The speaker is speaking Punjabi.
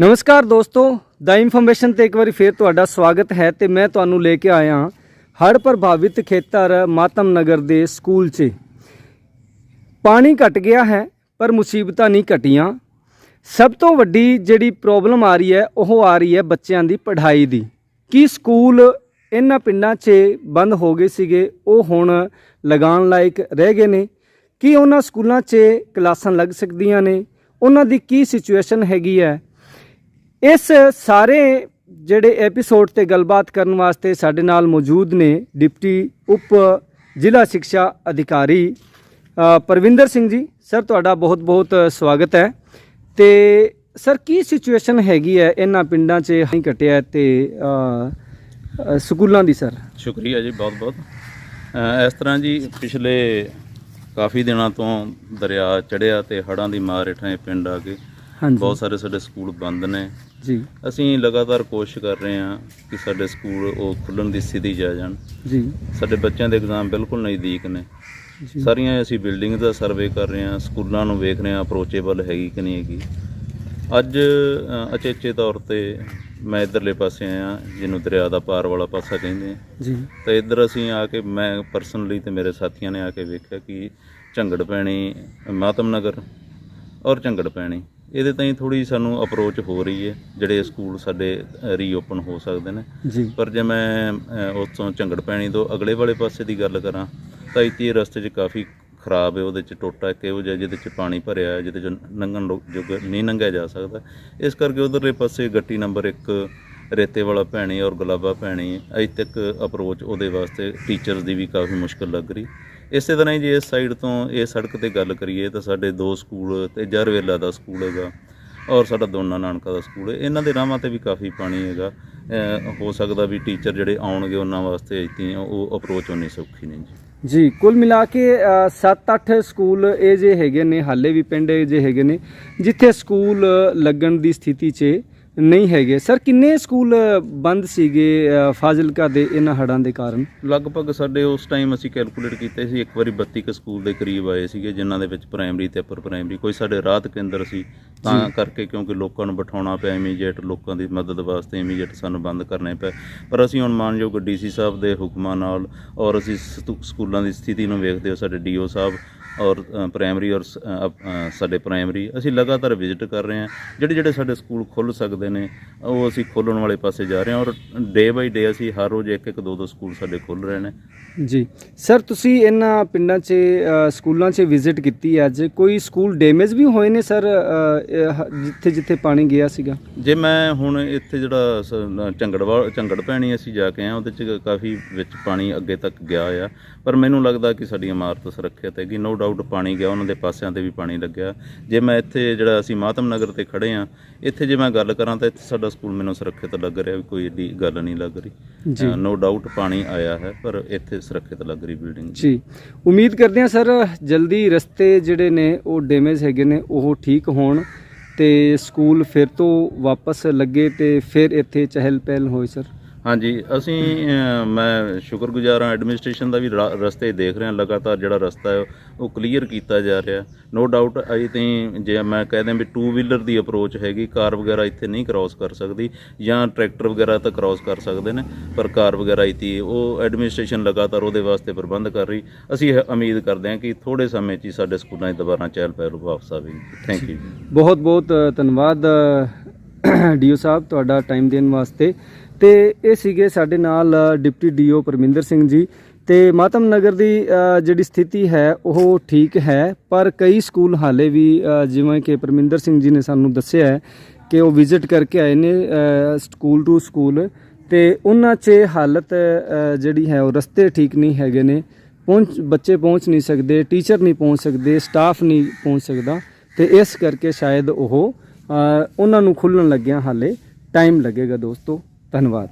ਨਮਸਕਾਰ ਦੋਸਤੋ ਦਾ ਇਨਫੋਰਮੇਸ਼ਨ ਤੇ ਇੱਕ ਵਾਰੀ ਫੇਰ ਤੁਹਾਡਾ ਸਵਾਗਤ ਹੈ ਤੇ ਮੈਂ ਤੁਹਾਨੂੰ ਲੈ ਕੇ ਆਇਆ ਹੜ੍ਹ ਪ੍ਰਭਾਵਿਤ ਖੇਤਰ ਮਾਤਮ ਨਗਰ ਦੇ ਸਕੂਲ 'ਚ। ਪਾਣੀ ਘਟ ਗਿਆ ਹੈ, ਪਰ ਮੁਸੀਬਤਾਂ ਨਹੀਂ ਘਟੀਆਂ। ਸਭ ਤੋਂ ਵੱਡੀ ਜਿਹੜੀ ਪ੍ਰੋਬਲਮ ਆ ਰਹੀ ਹੈ, ਉਹ ਆ ਰਹੀ ਹੈ ਬੱਚਿਆਂ ਦੀ ਪੜ੍ਹਾਈ ਦੀ। ਕੀ ਸਕੂਲ ਇਹਨਾਂ ਪਿੰਡਾਂ 'ਚ ਬੰਦ ਹੋ ਗਏ ਸੀਗੇ, ਉਹ ਹੁਣ ਲਗਾਉਣ ਲਾਇਕ ਰਹਿ ਗਏ ਨੇ? ਕੀ ਉਹਨਾਂ ਸਕੂਲਾਂ 'ਚ ਕਲਾਸਾਂ ਲੱਗ ਸਕਦੀਆਂ ਨੇ? ਉਹਨਾਂ ਦੀ ਕੀ ਸਿਚੁਏਸ਼ਨ ਹੈਗੀ ਹੈ? ਇਸ ਸਾਰੇ ਜਿਹੜੇ ਐਪੀਸੋਡ ਤੇ ਗੱਲਬਾਤ ਕਰਨ ਵਾਸਤੇ ਸਾਡੇ ਨਾਲ ਮੌਜੂਦ ਨੇ ਡਿਪਟੀ ਉਪ ਜ਼ਿਲ੍ਹਾ ਸਿੱਖਿਆ ਅਧਿਕਾਰੀ ਪਰਵਿੰਦਰ ਸਿੰਘ ਜੀ। ਸਰ ਤੁਹਾਡਾ ਬਹੁਤ-ਬਹੁਤ ਸਵਾਗਤ ਹੈ। ਤੇ ਸਰ ਕੀ ਸਿਚੁਏਸ਼ਨ ਹੈਗੀ ਹੈ ਇਹਨਾਂ ਪਿੰਡਾਂ 'ਚ ਨਹੀਂ ਘਟਿਆ ਹੈ ਤੇ ਸਕੂਲਾਂ ਦੀ ਸਰ ਸ਼ੁਕਰੀਆ ਜੀ ਬਹੁਤ ਬਹੁਤ ਇਸ ਤਰ੍ਹਾਂ ਜੀ ਪਿਛਲੇ ਕਾਫੀ ਦਿਨਾਂ ਤੋਂ ਦਰਿਆ ਚੜਿਆ ਤੇ ਹੜ੍ਹਾਂ ਦੀ ਮਾਰ ਹੇਠਾਂ ਇਹ ਪਿੰਡ ਆ ਹਾਂਜੀ। ਬਹੁਤ ਸਾਰੇ ਸਾਡੇ ਸਕੂਲ ਬੰਦ ਨੇ। ਜੀ। ਅਸੀਂ ਲਗਾਤਾਰ ਕੋਸ਼ਿਸ਼ ਕਰ ਰਹੇ ਹਾਂ ਕਿ ਸਾਡੇ ਸਕੂਲ ਉਹ ਖੁੱਲਣ ਦੀ ਸਥਿਤੀ 'ਚ ਆ ਜਾਣ। ਜੀ। ਸਾਡੇ ਬੱਚਿਆਂ ਦੇ ਐਗਜ਼ਾਮ ਬਿਲਕੁਲ ਨਜ਼ਦੀਕ ਨੇ। ਜੀ। ਸਾਰੀਆਂ ਅਸੀਂ ਬਿਲਡਿੰਗ ਦਾ ਸਰਵੇ ਕਰ ਰਹੇ ਹਾਂ ਸਕੂਲਾਂ ਨੂੰ ਵੇਖ ਰਹੇ ਹਾਂ ਅਪਰੋਚੇਬਲ ਹੈਗੀ ਕਿ ਨਹੀਂ ਹੈਗੀ। ਅੱਜ ਅ, ਅਚੇਚੇ ਤੌਰ ਤੇ ਮੈਂ ਇਧਰਲੇ ਪਾਸੇ ਆਇਆ ਜਿਹਨੂੰ ਦਰਿਆ ਦਾ ਪਾਰ ਵਾਲਾ ਪਾਸਾ ਕਹਿੰਦੇ ਆ। ਜੀ। ਤੇ ਇੱਧਰ ਅਸੀਂ ਆ ਕੇ ਮੈਂ ਪਰਸਨਲੀ ਤੇ ਮੇਰੇ ਸਾਥੀਆਂ ਨੇ ਆ ਕੇ ਵੇਖਿਆ ਕਿ ਝੰਗੜ ਪੈਣੀ ਮਾਤਮ ਨਗਰ ਔਰ ਝੰਗੜ ਪੈਣੀ। ਇਹਦੇ ਤਾਈਂ ਥੋੜੀ ਸਾਨੂੰ ਅਪਰੋਚ ਹੋ ਰਹੀ ਹੈ ਜਿਹੜੇ ਸਕੂਲ ਸਾਡੇ ਰੀਓਪਨ ਹੋ ਸਕਦੇ ਨੇ। ਪਰ ਜੇ ਮੈਂ ਅ, ਉੱਥੋਂ ਝੰਗੜ ਪੈਣੀ ਤੋਂ ਅਗਲੇ ਵਾਲੇ ਪਾਸੇ ਦੀ ਗੱਲ ਕਰਾਂ ਤਾਂ ਇੱਥੇ ਰਸਤੇ 'ਚ ਕਾਫੀ ਖਰਾਬ ਹੈ ਉਹਦੇ 'ਚ ਟੋਟਾ ਇੱਕ ਇਹੋ ਜਿਹਾ ਜਿਹਦੇ 'ਚ ਪਾਣੀ ਭਰਿਆ ਹੈ ਜਿਹਦੇ 'ਚ ਲੋ- ਯੋਗ ਨਹੀਂ ਲੰਘਿਆ ਜਾ ਸਕਦਾ। ਇਸ ਕਰਕੇ ਉਧਰਲੇ ਪਾਸੇ ਗੱਟੀ ਨੰਬਰ 1 ਰੇਤੇ ਵਾਲਾ ਭੈਣੀ ਔਰ ਗੁਲਾਬਾ ਭੈਣੀ ਅਜੇ ਤੱਕ ਅਪਰੋਚ ਉਹਦੇ ਵਾਸਤੇ ਟੀਚਰਸ ਦੀ ਵੀ ਕਾਫੀ ਮੁਸ਼ਕਲ ਲੱਗ ਰਹੀ। ਇਸੇ ਤਰ੍ਹਾਂ ਹੀ ਜੇ ਇਸ ਸਾਈਡ ਤੋਂ ਇਹ ਸੜਕ ਤੇ ਗੱਲ ਕਰੀਏ ਤਾਂ ਸਾਡੇ ਦੋ ਸਕੂਲ ਤੇ ਜਰਵੇਲਾ ਦਾ ਸਕੂਲ ਹੈਗਾ ਔਰ ਸਾਡਾ ਦੋਨਾ ਨਾਨਕਾ ਦਾ ਸਕੂਲ ਹੈ। ਇਹਨਾਂ ਦੇ ਰਾਹਾਂ ਤੇ ਵੀ ਕਾਫੀ ਪਾਣੀ ਹੈਗਾ। ਹੋ ਸਕਦਾ ਵੀ ਟੀਚਰ ਜਿਹੜੇ ਆਉਣਗੇ ਉਹਨਾਂ ਵਾਸਤੇ ਇੱਥੇ ਉਹ ਅਪਰੋਚ ਉਨੀ ਸੌਖੀ ਨਹੀਂ ਜੀ। ਜੀ, ਕੁੱਲ ਮਿਲਾ ਕੇ 7-8 ਸਕੂਲ ਇਹ ਜੇ ਹੈਗੇ ਨੇ, ਹਾਲੇ ਵੀ ਪਿੰਡ ਇਹ ਜੇ ਹੈਗੇ ਨੇ, ਜਿੱਥੇ ਸਕੂਲ ਲੱਗਣ ਦੀ ਸਥਿਤੀ 'ਚ ਨਹੀਂ ਹੈਗੇ। ਸਰ ਕਿੰਨੇ ਸਕੂਲ ਬੰਦ ਸੀਗੇ ਫਾਜ਼ਿਲਕਾ ਦੇ ਇਹਨਾਂ ਹੜ੍ਹਾਂ ਦੇ ਕਾਰਨ? ਲਗਭਗ ਸਾਡੇ ਉਸ ਟਾਈਮ ਅਸੀਂ ਕੈਲਕੂਲੇਟ ਕੀਤੇ ਸੀ ਇੱਕ ਵਾਰੀ 32 ਕੁ ਸਕੂਲ ਦੇ ਕਰੀਬ ਆਏ ਸੀਗੇ ਜਿਨ੍ਹਾਂ ਦੇ ਵਿੱਚ ਪ੍ਰਾਇਮਰੀ ਤੇ ਅਪਰ ਪ੍ਰਾਇਮਰੀ ਕੋਈ ਸਾਡੇ ਰਾਹਤ ਕੇਂਦਰ ਸੀ ਤਾਂ ਕਰਕੇ ਕਿਉਂਕਿ ਲੋਕਾਂ ਨੂੰ ਬਿਠਾਉਣਾ ਪਿਆ ਇਮੀਡੀਏਟ ਲੋਕਾਂ ਦੀ ਮਦਦ ਵਾਸਤੇ ਇਮੀਡੀਏਟ ਸਾਨੂੰ ਬੰਦ ਕਰਨੇ ਪਏ। ਪਰ ਅਸੀਂ ਹੁਣ ਮਾਨਯੋਗ ਡੀਸੀ ਸਾਹਿਬ ਦੇ ਹੁਕਮਾਂ ਨਾਲ ਔਰ ਅਸੀਂ ਸਕੂਲਾਂ ਦੀ ਸਥਿਤੀ ਨੂੰ ਵੇਖਦੇ ਹੋ ਸਾਡੇ ਡੀਓ ਸਾਹਿਬ ਔਰ ਪ੍ਰਾਇਮਰੀ ਔਰ ਸਾਡੇ ਪ੍ਰਾਇਮਰੀ ਅਸੀਂ ਲਗਾਤਾਰ ਵਿਜ਼ਿਟ ਕਰ ਰਹੇ ਹਾਂ। ਜਿਹੜੇ ਜਿਹੜੇ ਸਾਡੇ ਸਕੂਲ ਖੁੱਲ ਸਕਦੇ ਨੇ ਉਹ ਅਸੀਂ ਖੋਲਣ ਵਾਲੇ ਪਾਸੇ ਜਾ ਰਹੇ ਹਾਂ ਔਰ ਡੇ ਬਾਈ ਡੇ ਅਸੀਂ ਹਰ ਰੋਜ਼ ਇੱਕ ਇੱਕ ਦੋ ਦੋ ਸਕੂਲ ਸਾਡੇ ਖੁੱਲ ਰਹੇ ਨੇ। ਜੀ। ਸਰ ਤੁਸੀਂ ਇਹਨਾਂ ਪਿੰਡਾਂ 'ਚ ਸਕੂਲਾਂ 'ਚ ਵਿਜ਼ਿਟ ਕੀਤੀ ਅੱਜ। ਕੋਈ ਸਕੂਲ ਡੈਮੇਜ ਵੀ ਹੋਏ ਨੇ ਸਰ ਜਿੱਥੇ ਜਿੱਥੇ ਪਾਣੀ ਗਿਆ ਸੀਗਾ? ਜੇ ਮੈਂ ਹੁਣ ਇੱਥੇ ਜਿਹੜਾ ਝੰਗੜਵਾ ਝੰਗੜ ਪੈਣੀ ਅਸੀਂ ਜਾ ਕੇ ਆਏ ਉਹਦੇ ਚ ਕਾਫੀ ਵਿੱਚ ਪਾਣੀ ਅੱਗੇ ਤੱਕ ਗਿਆ ਆ। ਪਰ ਮੈਨੂੰ ਲੱਗਦਾ ਕਿ ਸਾਡੀ ਇਮਾਰਤ ਸੁਰੱਖਿਅਤ ਹੈਗੀ ਨੋ ਡਾਊਟ ਪਾਣੀ ਗਿਆ ਉਹਨਾਂ ਦੇ ਪਾਸਿਆਂ ਤੇ ਵੀ ਪਾਣੀ ਲੱਗਿਆ। ਜੇ ਮੈਂ ਇੱਥੇ ਜਿਹੜਾ ਅਸੀਂ ਮਾਤਮ ਨਗਰ ਤੇ ਖੜੇ ਆ ਇੱਥੇ ਜੇ ਮੈਂ ਗੱਲ ਕਰਾਂ ਤਾਂ ਇੱਥੇ ਸਾਡਾ ਸਕੂਲ ਮੈਨੂੰ ਸੁਰੱਖਿਅਤ ਲੱਗ ਰਿਹਾ ਵੀ ਕੋਈ ਏਡੀ ਗੱਲ ਨਹੀਂ ਲੱਗ। ਰਹੀ। ਨੋ ਡਾਊਟ ਪਾਣੀ ਆਇਆ ਹੈ ਪਰ ਇੱਥੇ ਸੁਰੱਖਿਅਤ ਲੱਗ ਰਹੀ ਬਿਲਡਿੰਗ ਜੀ। ਉਮੀਦ ਕਰਦੇ ਹਾਂ ਸਰ ਜਲਦੀ ਰਸਤੇ ਜਿਹੜੇ ਨੇ ਉਹ ਡੈਮੇਜ ਹੈਗੇ ਨੇ ਉਹ ਠੀਕ ਹੋਣ ਤੇ ਸਕੂਲ ਫਿਰ ਤੋਂ ਵਾਪਸ ਲੱਗੇ ਤੇ ਫਿਰ ਇੱਥੇ ਚਹਿਲ ਪਹਿਲ ਹੋਏ ਸਰ। ਹਾਂਜੀ ਅਸੀਂ ਮੈਂ ਸ਼ੁਕਰਗੁਜ਼ਾਰ ਹਾਂ ਐਡਮਿਨਿਸਟ੍ਰੇਸ਼ਨ ਦਾ ਵੀ ਰਾ- ਰਸਤੇ ਦੇਖ ਰਹੇ ਹਾਂ ਲਗਾਤਾਰ ਜਿਹੜਾ ਰਸਤਾ ਹੈ ਉਹ ਕਲੀਅਰ ਕੀਤਾ ਜਾ ਰਿਹਾ ਨੋ ਡਾਊਟ ਅਜੇ ਤਾਈਂ ਜੇ ਮੈਂ ਕਹਿ ਦਿਆਂ ਵੀ ਟੂ ਵੀਲਰ ਦੀ ਅਪਰੋਚ ਹੈਗੀ ਕਾਰ ਵਗੈਰਾ ਇੱਥੇ ਨਹੀਂ ਕ੍ਰਾਸ ਕਰ ਸਕਦੀ ਜਾਂ ਟਰੈਕਟਰ ਵਗੈਰਾ ਤਾਂ ਕ੍ਰਾਸ ਕਰ ਸਕਦੇ ਨੇ ਪਰ ਕਾਰ ਵਗੈਰਾ ਇੱਥੇ ਉਹ ਐਡਮਿਨਿਸਟ੍ਰੇਸ਼ਨ ਲਗਾਤਾਰ ਉਹਦੇ ਵਾਸਤੇ ਪ੍ਰਬੰਧ ਕਰ ਰਹੀ। ਅਸੀਂ ਇਹ ਉਮੀਦ ਕਰਦੇ ਹਾਂ ਕਿ ਥੋੜੇ ਸਮੇਂ 'ਚ ਹੀ ਸਾਡੇ ਸਕੂਲਾਂ 'ਚ ਦੁਬਾਰਾ ਚਹਿਲ ਪਹਿਲ ਵਾਪਸ ਆਵੇਗੀ। ਥੈਂਕ ਯੂ ਬਹੁਤ ਬਹੁਤ ਅ, ਧੰਨਵਾਦ ਡੀਓ ਸਾਹਿਬ ਤੁਹਾਡਾ ਟਾਈਮ ਦੇਣ ਵਾਸਤੇ। ਤੇ ਇਹ ਸੀਗੇ ਸਾਡੇ ਨਾਲ ਅ, ਡਿਪਟੀ ਡੀਓ ਪਰਮਿੰਦਰ ਸਿੰਘ ਜੀ। ਤੇ ਮਾਤਮ ਨਗਰ ਦੀ ਜਿਹੜੀ ਸਥਿਤੀ ਹੈ ਉਹ ਠੀਕ ਹੈ। ਪਰ ਕਈ ਸਕੂਲ ਹਾਲੇ ਵੀ ਜਿਵੇਂ ਕਿ ਪਰਮਿੰਦਰ ਸਿੰਘ ਜੀ ਨੇ ਸਾਨੂੰ ਦੱਸਿਆ ਹੈ ਕਿ ਉਹ ਵਿਜ਼ਿਟ ਕਰਕੇ ਆਏ ਨੇ ਸਕੂਲ ਟੂ ਸਕੂਲ ਤੇ ਉਹਨਾਂ 'ਚ ਹਾਲਤ ਜਿਹੜੀ ਹੈ ਉਹ ਰਸਤੇ ਠੀਕ ਨਹੀਂ ਹੈਗੇ ਨੇ। ਪਹੁੰਚ ਬੱਚੇ ਪਹੁੰਚ ਨਹੀਂ ਸਕਦੇ ਟੀਚਰ ਨਹੀਂ ਪਹੁੰਚ ਸਕਦੇ ਸਟਾਫ ਨਹੀਂ ਪਹੁੰਚ ਸਕਦਾ। ਤੇ ਇਸ ਕਰਕੇ ਸ਼ਾਇਦ ਉਹ ਉਹਨਾਂ ਨੂੰ ਖੁੱਲਣ ਲੱਗਿਆ ਹਾਲੇ ਟਾਈਮ ਲੱਗੇਗਾ ਦੋਸਤੋ ਧੰਨਵਾਦ।